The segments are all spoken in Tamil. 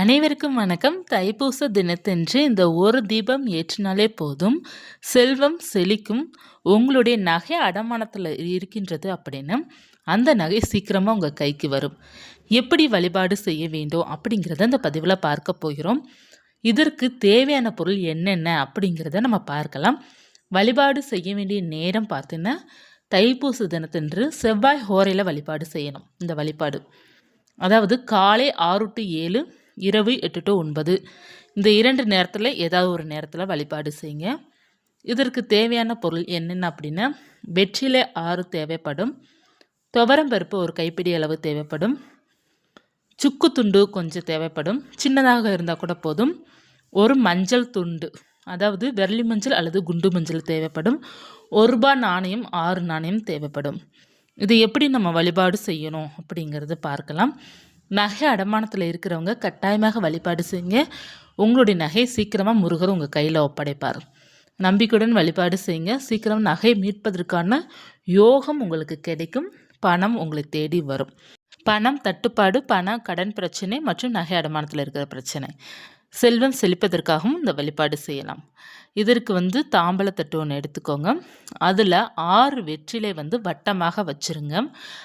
அனைவருக்கும் வணக்கம். தைப்பூச தினத்தன்று இந்த ஒரு தீபம் ஏற்றினாலே போதும். செல்வம் செழிக்கும். உங்களுடைய நகை அடமானத்தில் இருக்கின்றது அப்படின்னு அந்த நகை சீக்கிரமாக உங்கள் கைக்கு வரும். எப்படி வழிபாடு செய்ய வேண்டும் அப்படிங்கிறத அந்த பதிவில் பார்க்க போகிறோம். இதற்கு தேவையான பொருள் என்னென்ன அப்படிங்கிறத நம்ம பார்க்கலாம். வழிபாடு செய்ய வேண்டிய நேரம் பார்த்தீங்கன்னா தைப்பூச தினத்தன்று செவ்வாய் ஹோரையில் வழிபாடு செய்யணும். இந்த வழிபாடு. அதாவது காலை ஆறு டு ஏழு இரவு எட்டு டு ஒன்பது. இந்த இரண்டு நேரத்தில் ஏதாவது ஒரு நேரத்தில் வழிபாடு செய்யுங்க இதற்கு தேவையான பொருள் என்னென்ன அப்படின்னா வெற்றிலை ஆறு தேவைப்படும். துவரம்பருப்பு ஒரு கைப்பிடி அளவு தேவைப்படும். சுக்கு துண்டு கொஞ்சம் தேவைப்படும். சின்னதாக இருந்தால் கூட போதும். ஒரு மஞ்சள் துண்டு அதாவது வெள்ளி மஞ்சள் அல்லது குண்டு மஞ்சள் தேவைப்படும். ஒரு ரூபா நாணயம் ஆறு நாணயம் தேவைப்படும். இது எப்படி நம்ம வழிபாடு செய்யணும் அப்படிங்கிறது பார்க்கலாம். நகை அடமானத்தில் இருக்கிறவங்க கட்டாயமாக வழிபாடு செய்யுங்க. உங்களுடைய நகை சீக்கிரமாக முருகர் உங்கள் கையில் ஒப்படைப்பார். நம்பிக்கையுடன் வழிபாடு செய்யுங்க. சீக்கிரம் நகை மீட்பதற்கான யோகம் உங்களுக்கு கிடைக்கும். பணம் உங்களை தேடி வரும். பணம் தட்டுப்பாடு பணம் கடன் பிரச்சனை மற்றும் நகை அடமானத்தில் இருக்கிற பிரச்சனை. செல்வம் செழிப்பதற்காகவும் இந்த வழிபாடு செய்யலாம். இதற்கு வந்து தாம்பலத்தட்டு ஒன்று எடுத்துக்கோங்க. அதில் ஆறு வெற்றிலை வந்து வட்டமாக வச்சுருங்க.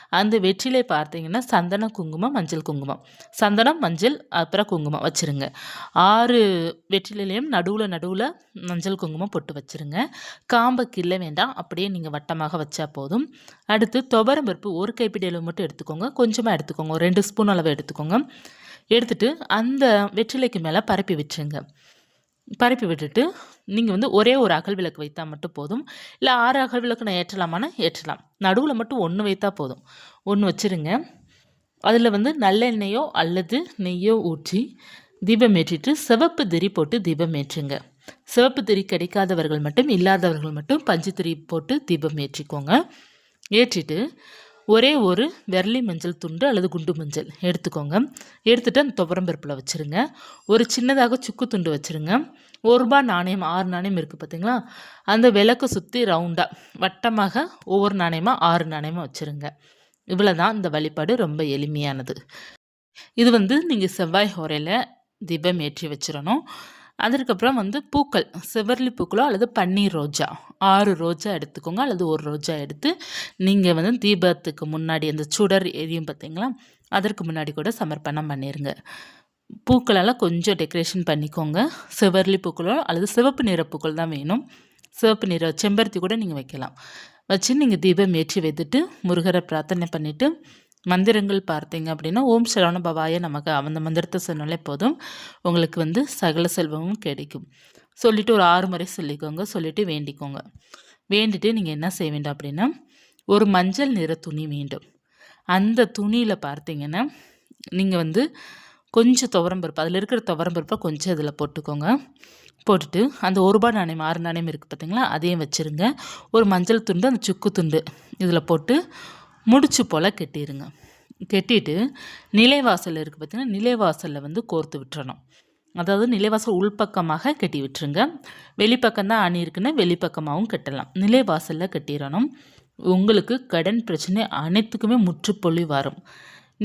அந்த வெற்றிலை பார்த்தீங்கன்னா சந்தன குங்குமம் மஞ்சள் குங்குமம். சந்தனம் மஞ்சள் அப்புறம் குங்குமம் வச்சுருங்க. ஆறு வெற்றிலையும் நடுவில் நடுவில் மஞ்சள் குங்குமம் போட்டு வச்சுருங்க. காம்பை கிள்ள வேண்டாம். அப்படியே நீங்கள் வட்டமாக வச்சா போதும். அடுத்து துவரம் பருப்பு ஒரு கைப்பிடி அளவு மட்டும் எடுத்துக்கோங்க. கொஞ்சமாக எடுத்துக்கோங்க. ஒரு ரெண்டு ஸ்பூன் அளவு எடுத்துக்கோங்க. எடுத்துகிட்டு அந்த வெற்றிலைக்கு மேலே பரப்பி விட்டுருங்க பரப்பி விட்டுட்டு நீங்கள் வந்து ஒரே ஒரு அகல் விளக்கு வைத்தால் மட்டும் போதும். இல்லை ஆறு அகல் விளக்கு நான் ஏற்றலாமான்னு ஏற்றலாம். நடுவில் மட்டும் ஒன்று வைத்தா போதும். ஒன்று வச்சுருங்க. அதில் வந்து நல்லெண்ணெயோ அல்லது நெய்யோ ஊற்றி தீபம் ஏற்றிட்டு சிவப்பு திரி போட்டு தீபம் ஏற்றுங்க. சிவப்பு திரி கிடைக்காதவர்கள் மட்டும் இல்லாதவர்கள் மட்டும் பஞ்சு திரி போட்டு தீபம் ஏற்றிக்கோங்க. ஏற்றிட்டு ஒரே ஒரு வெரலி மஞ்சள் துண்டு அல்லது குண்டு மஞ்சள் எடுத்துக்கோங்க. எடுத்துகிட்டு அந்த துவரம்பருப்பில் வச்சுருங்க. ஒரு சின்னதாக சுக்கு துண்டு வச்சுருங்க. ஒரு ரூபா நாணயம் ஆறு நாணயம் இருக்குது பார்த்தீங்களா அந்த விளக்கு சுற்றி ரவுண்டாக வட்டமாக ஒவ்வொரு நாணயமாக ஆறு நாணயமாக வச்சுருங்க. இவ்வளோ தான் இந்த வழிபாடு ரொம்ப எளிமையானது. இது வந்து நீங்கள் செவ்வாய் ஹோரையில் தீபம் ஏற்றி வச்சிடணும் அதற்கப்புறம் வந்து பூக்கள் செவ்வரளி பூக்களோ அல்லது பன்னீர் ரோஜா. ஆறு ரோஜா எடுத்துக்கோங்க அல்லது ஒரு ரோஜா எடுத்து நீங்கள் வந்து தீபத்துக்கு முன்னாடி அந்த சுடர் எரியும் பார்த்தீங்களா அதற்கு முன்னாடி கூட சமர்ப்பணம் பண்ணிடுங்க பூக்களெல்லாம் கொஞ்சம் டெக்கரேஷன் பண்ணிக்கோங்க. செவ்வரளி பூக்களோ அல்லது சிவப்பு நிற பூக்கள் தான் வேணும். சிவப்பு நிற செம்பருத்தி கூட நீங்கள் வைக்கலாம். வச்சு நீங்கள் தீபம் ஏற்றி வைத்துட்டு முருகரை பிரார்த்தனை பண்ணிவிட்டு மந்திரங்கள் பார்த்தீங்க அப்படின்னா ஓம் சரவண பவாய நமக்கு அந்த மந்திரத்தை சொன்னாலே போதும். உங்களுக்கு வந்து சகல செல்வமும் கிடைக்கும். சொல்லிவிட்டு ஒரு ஆறு முறை சொல்லிக்கோங்க. சொல்லிவிட்டு வேண்டிக்கோங்க. வேண்டிட்டு நீங்கள் என்ன செய்ய வேண்டும் அப்படின்னா ஒரு மஞ்சள் நிற துணி வேண்டும். அந்த துணியில் பார்த்தீங்கன்னா நீங்கள் வந்து கொஞ்சம் துவரம்பருப்பு அதில் இருக்கிற துவரம்பருப்பை கொஞ்சம் இதில் போட்டுக்கோங்க. போட்டுட்டு அந்த ஒரு ரூபாய் நாணயம் ஆறு நாணயம் இருக்குது பார்த்தீங்களா? அதையும் வச்சுருங்க. ஒரு மஞ்சள் துண்டு அந்த சுக்கு துண்டு இதில் போட்டு முடிச்சு போல் கட்டிடுங்க கெட்டிட்டு நிலைவாசல் இருக்குது பார்த்திங்கன்னா நிலைவாசலில் வந்து கோர்த்து விட்டுறணும். அதாவது நிலைவாசல் உள்பக்கமாக கட்டி விட்டுருங்க. வெளிப்பக்கம் தான் அணி இருக்குன்னா வெளிப்பக்கமாகவும் கட்டலாம். நிலைவாசலில் கட்டிடணும். உங்களுக்கு கடன் பிரச்சனை அனைத்துக்குமே முற்றுப்புள்ளி வரும்.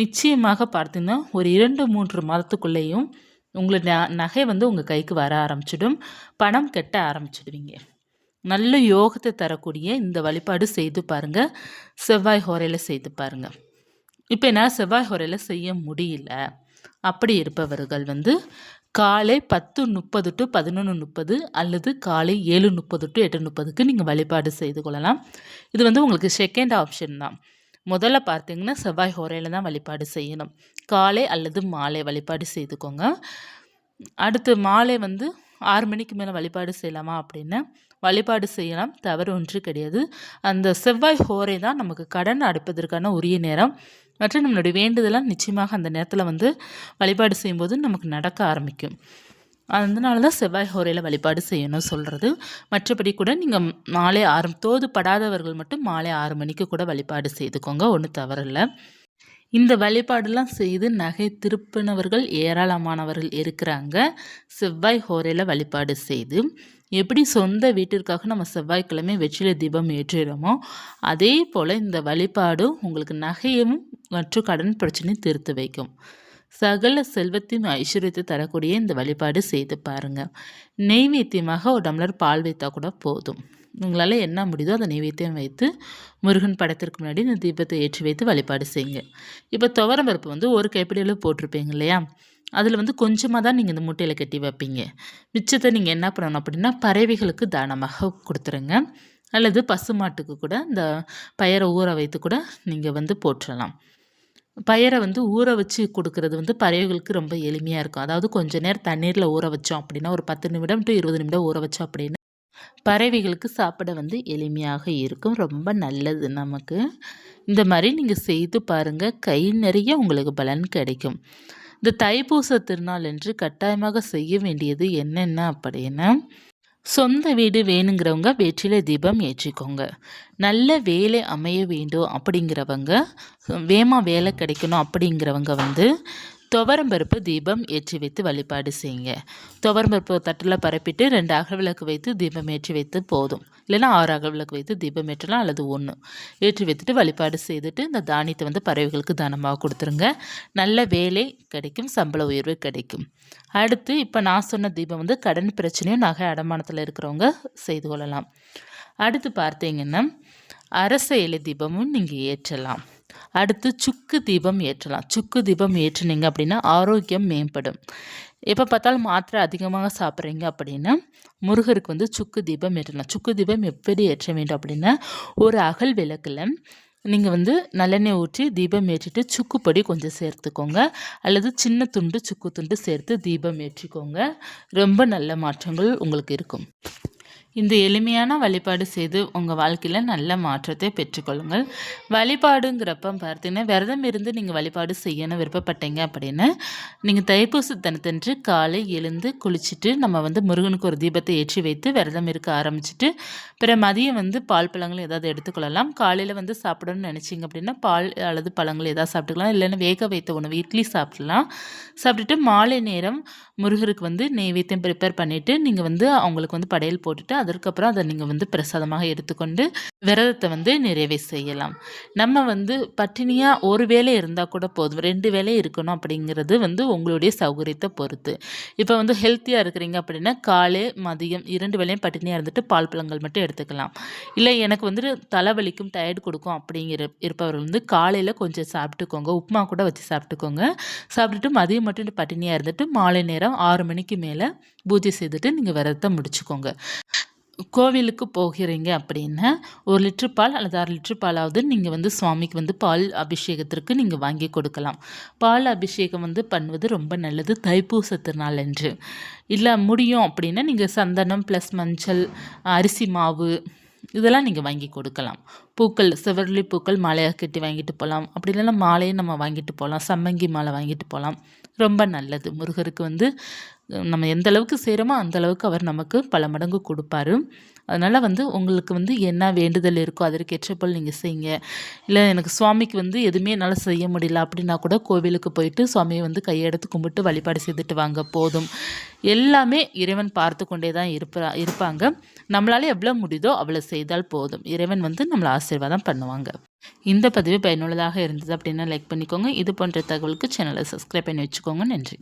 நிச்சயமாக பார்த்தீங்கன்னா ஒரு இரண்டு மூன்று மாதத்துக்குள்ளேயும் உங்களை நகை வந்து உங்கள் கைக்கு வர ஆரம்பிச்சிடும். பணம் கட்ட ஆரம்பிச்சிடுவீங்க. நல்ல யோகத்தை தரக்கூடிய இந்த வழிபாடு செய்து பாருங்கள் செவ்வாய் ஹோரையில் செய்து பாருங்கள் இப்போ என்னால் செவ்வாய் ஹோரையில் செய்ய முடியல. அப்படி இருப்பவர்கள் வந்து காலை பத்து முப்பது டு பதினொன்று முப்பது அல்லது காலை ஏழு முப்பது டு எட்டு முப்பதுக்கு நீங்கள் வழிபாடு செய்து கொள்ளலாம். இது வந்து உங்களுக்கு செகண்ட் ஆப்ஷன் தான். முதல்ல பார்த்தீங்கன்னா செவ்வாய் ஹோரையில் தான் வழிபாடு செய்யணும். காலை அல்லது மாலை வழிபாடு செய்துக்கோங்க. அடுத்து மாலை வந்து ஆறு மணிக்கு மேலே வழிபாடு செய்யலாமா அப்படின்னு வழிபாடு செய்யலாம். தவறு ஒன்று கிடையாது. அந்த செவ்வாய் ஹோரை தான் நமக்கு கடன் அடைப்பதற்கான உரிய நேரம். மற்றும் நம்மளுடைய வேண்டுதலாம் நிச்சயமாக அந்த நேரத்தில் வந்து வழிபாடு செய்யும்போது நமக்கு நடக்க ஆரம்பிக்கும். அதனால தான் செவ்வாய் ஹோரையில் வழிபாடு செய்யணும் சொல்கிறது மற்றபடி கூட நீங்கள் மாலை ஆறு தோது படாதவர்கள் மட்டும் மாலை ஆறு மணிக்கு கூட வழிபாடு செய்துக்கோங்க. ஒன்றும் தவறில்லை. இந்த வழிபாடெல்லாம் செய்து நகை திருப்பினவர்கள் ஏராளமானவர்கள் இருக்கிறாங்க. செவ்வாய் ஹோரையில் வழிபாடு செய்து எப்படி சொந்த வீட்டிற்காக நம்ம செவ்வாய்க்கிழமை வெற்றிலை தீபம் ஏற்றுகிறோமோ அதே போல் இந்த வழிபாடும் உங்களுக்கு நகையும் மற்றும் கடன் பிரச்சனையும் தீர்த்து வைக்கும். சகல செல்வத்தையும் ஐஸ்வர்யத்தை தரக்கூடிய இந்த வழிபாடு செய்து பாருங்கள் நெய்வேத்தியமாக ஒரு டம்ளர் பால் வைத்தா கூட போதும். உங்களால் என்ன முடியுதோ அதை நெய்வேத்தியம் வைத்து முருகன் படத்திற்கு முன்னாடி இந்த தீபத்தை ஏற்றி வைத்து வழிபாடு செய்யுங்க. இப்போ துவரம் பருப்பு வந்து ஒரு கைப்பிடியில் போட்டிருப்பீங்க இல்லையா? அதில் வந்து கொஞ்சமாக தான் நீங்கள் இந்த மூட்டையில் கட்டி வைப்பீங்க. மிச்சத்தை நீங்கள் என்ன பண்ணணும் அப்படின்னா பறவைகளுக்கு தானமாக கொடுத்துருங்க. அல்லது பசுமாட்டுக்கு கூட இந்த பயரை ஊற வைத்து கூட நீங்கள் வந்து போற்றலாம். பயரை வந்து ஊற வச்சு கொடுக்கறது வந்து பறவைகளுக்கு ரொம்ப எளிமையாக இருக்கும். அதாவது கொஞ்ச நேரம் தண்ணீரில் ஊற வச்சோம் அப்படின்னா ஒரு பத்து நிமிடம் டு இருபது நிமிடம் ஊற வச்சோம் அப்படின்னா பறவைகளுக்கு சாப்பிட வந்து எளிமையாக இருக்கும். ரொம்ப நல்லது நமக்கு. இந்த மாதிரி நீங்கள் செய்து பாருங்கள் கை நிறைய உங்களுக்கு பலன் கிடைக்கும். இந்த தைப்பூச திருநாள் என்று கட்டாயமாக செய்ய வேண்டியது என்னென்ன அப்படின்னா சொந்த வீடு வேணுங்கிறவங்க வெற்றிலை தீபம் ஏற்றிக்கோங்க. நல்ல வேலை அமைய வேண்டும் அப்படிங்கிறவங்க வேமா வேலை கிடைக்கணும் அப்படிங்கிறவங்க வந்து துவரம்பருப்பு தீபம் ஏற்றி வைத்து வழிபாடு செய்யுங்க. துவரம்பருப்பு தட்டில் பரப்பிட்டு ரெண்டு அகவிளக்கு வைத்து தீபம் ஏற்றி வைத்து போதும். இல்லைனா ஆறு அகவிளக்கு வைத்து தீபம் ஏற்றலாம் அல்லது ஒன்று ஏற்றி வைத்துட்டு வழிபாடு செய்துட்டு இந்த தானியத்தை வந்து பறவைகளுக்கு தானமாக கொடுத்துருங்க. நல்ல வேலை கிடைக்கும் சம்பள உயர்வு கிடைக்கும். அடுத்து இப்போ நான் சொன்ன தீபம் வந்து கடன் பிரச்சனையும் நகை அடமானத்தில் இருக்கிறவங்க செய்து கொள்ளலாம். அடுத்து பார்த்தீங்கன்னா அரச இலை தீபமும் நீங்கள் ஏற்றலாம். அடுத்து சுக்கு தீபம் ஏற்றலாம். சுக்கு தீபம் ஏற்றுனீங்க அப்படின்னா ஆரோக்கியம் மேம்படும். எப்போ பார்த்தாலும் மாத்திரை அதிகமாக சாப்பிட்றீங்க அப்படின்னா முருகருக்கு வந்து சுக்கு தீபம் ஏற்றலாம். சுக்கு தீபம் எப்படி ஏற்ற வேண்டும் அப்படின்னா ஒரு அகல் விளக்கில் நீங்கள் வந்து நல்லெண்ணெய் ஊற்றி தீபம் ஏற்றிட்டு சுக்குப்பொடி கொஞ்சம் சேர்த்துக்கோங்க. அல்லது சின்ன துண்டு சுக்கு துண்டு சேர்த்து தீபம் ஏற்றிக்கோங்க. ரொம்ப நல்ல மாற்றங்கள் உங்களுக்கு இருக்கும். இந்த எளிமையான வழிபாடு செய்து உங்கள் வாழ்க்கையில் நல்ல மாற்றத்தை பெற்றுக்கொள்ளுங்கள். வழிபாடுங்கிறப்ப பார்த்தீங்கன்னா விரதம் இருந்து நீங்கள் வழிபாடு செய்யணும் விருப்பப்பட்டீங்க அப்படின்னு நீங்கள் தைப்பூச தினத்தன்று காலை எழுந்து குளிச்சுட்டு நம்ம வந்து முருகனுக்கு ஒரு தீபத்தை ஏற்றி வைத்து விரதம் இருக்க ஆரம்பிச்சுட்டு பிற மதியம் வந்து பால் பழங்கள் ஏதாவது எடுத்துக்கொள்ளலாம். காலையில் வந்து சாப்பிடணும்னு நினச்சிங்க அப்படின்னா பால் அல்லது பழங்கள் ஏதாவது சாப்பிட்டுக்கலாம். இல்லைன்னா வேக வைத்த உணவு இட்லி சாப்பிடலாம். சாப்பிட்டுட்டு மாலை நேரம் முருகருக்கு வந்து நெய்வேத்தியம் ப்ரிப்பேர் பண்ணிவிட்டு நீங்கள் வந்து அவங்களுக்கு வந்து படையல் போட்டுட்டு அதற்கப்புறம் அதை நீங்கள் வந்து பிரசாதமாக எடுத்துக்கொண்டு விரதத்தை வந்து நிறைவே செய்யலாம். நம்ம வந்து பட்டினியாக ஒரு வேலை இருந்தால் கூட போதும். ரெண்டு வேலை இருக்கணும் அப்படிங்கிறது வந்து உங்களுடைய சௌகரியத்தை பொறுத்து. இப்போ வந்து ஹெல்த்தியாக இருக்கிறீங்க அப்படின்னா காலை மதியம் இரண்டு வேலையும் பட்டினியாக இருந்துட்டு பால் பழங்கள் மட்டும் எடுத்துக்கலாம். இல்லை எனக்கு வந்து தலைவலிக்கும் டயர்டு கொடுக்கும் அப்படிங்கிற இருப்பவர்கள் வந்து காலையில் கொஞ்சம் சாப்பிட்டுக்கோங்க. உப்புமா கூட வச்சு சாப்பிட்டுக்கோங்க. சாப்பிட்டுட்டு மதியம் மட்டும் பட்டினியாக இருந்துட்டு மாலை நேரம் ஆறு மணிக்கு மேலே பூஜை செய்துட்டு நீங்கள் விரதத்தை முடிச்சுக்கோங்க. கோவிலுக்கு போகிறீங்க அப்படின்னா ஒரு லிட்ரு பால் அல்லது அரை லிட்ரு பாலாவது நீங்கள் வந்து சுவாமிக்கு வந்து பால் அபிஷேகத்திற்கு நீங்கள் வாங்கி கொடுக்கலாம். பால் அபிஷேகம் வந்து பண்ணுவது ரொம்ப நல்லது. தைப்பூச திருநாள் என்று இல்லை முடியும் அப்படின்னா நீங்கள் சந்தனம் ப்ளஸ் மஞ்சள் அரிசி மாவு இதெல்லாம் நீங்கள் வாங்கி கொடுக்கலாம். பூக்கள் செவர்லி பூக்கள் மாலையாக கட்டி வாங்கிட்டு போகலாம் அப்படி இல்லைன்னா மாலையை நம்ம வாங்கிட்டு போகலாம் சம்மங்கி மாலை வாங்கிட்டு போகலாம் ரொம்ப நல்லது. முருகருக்கு வந்து நம்ம எந்த அளவுக்கு செய்கிறோமோ அந்த அளவுக்கு அவர் நமக்கு பல மடங்கு கொடுப்பாரு. அதனால் வந்து உங்களுக்கு வந்து என்ன வேண்டுதல் இருக்கோ அதற்கு போல் நீங்கள் செய்யுங்க. இல்லை எனக்கு சுவாமிக்கு வந்து எதுவுமே என்னால் செய்ய முடியல அப்படின்னா கூட கோவிலுக்கு போயிட்டு சுவாமியை வந்து கையெடுத்து கும்பிட்டு வழிபாடு செய்துட்டு வாங்க போதும். எல்லாமே இறைவன் பார்த்து கொண்டே தான் இருப்பா இருப்பாங்க. நம்மளால் எவ்வளோ முடியுதோ அவ்வளோ செய்தால் போதும். இறைவன் வந்து நம்மளை ஆசீர்வாதம் பண்ணுவாங்க. இந்த பதிவு பயனுள்ளதாக இருந்தது அப்படின்னா லைக் பண்ணிக்கோங்க. இது போன்ற தகவலுக்கு சேனலை சப்ஸ்கிரைப் பண்ணி வச்சுக்கோங்க. நன்றி.